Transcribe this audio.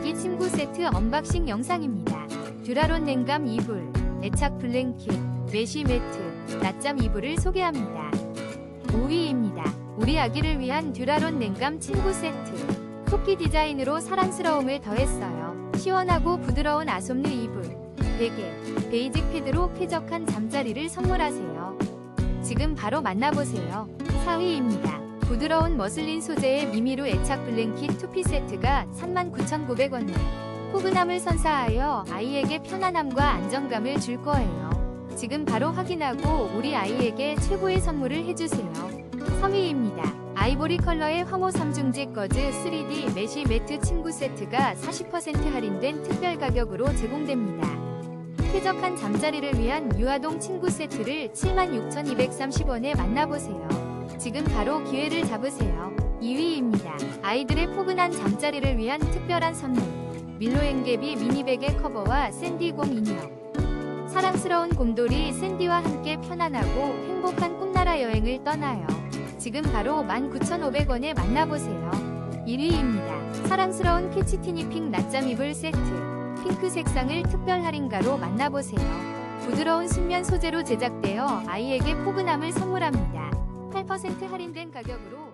아기 침구 세트 언박싱 영상입니다. 듀라론 냉감 이불, 애착 블랭킷, 메쉬 매트, 낮잠 이불을 소개합니다. 5위입니다. 우리 아기를 위한 듀라론 냉감 침구 세트. 토끼 디자인으로 사랑스러움을 더했어요. 시원하고 부드러운 아솜르 이불, 베개, 베이직 패드로 쾌적한 잠자리를 선물하세요. 지금 바로 만나보세요. 4위입니다. 부드러운 머슬린 소재의 미미루 애착 블랭킷 투피 세트가 39,900원에 포근함을 선사하여 아이에게 편안함과 안정감을 줄 거예요. 지금 바로 확인하고 우리 아이에게 최고의 선물을 해주세요. 3위입니다. 아이보리 컬러의 황호 3중지 거즈 3D 메쉬 매트 침구 세트가 40% 할인된 특별 가격으로 제공됩니다. 쾌적한 잠자리를 위한 유아동 침구 세트를 76,230원에 만나보세요. 지금 바로 기회를 잡으세요. 2위입니다. 아이들의 포근한 잠자리를 위한 특별한 선물. 밀로앵개비 미니베개 커버와 샌디곰 인형. 사랑스러운 곰돌이 샌디와 함께 편안하고 행복한 꿈나라 여행을 떠나요. 지금 바로 19,500원에 만나보세요. 1위입니다. 사랑스러운 캐치티니핑 낮잠 이불 세트. 핑크 색상을 특별 할인가로 만나보세요. 부드러운 순면 소재로 제작되어 아이에게 포근함을 선물합니다. 8% 할인된 가격으로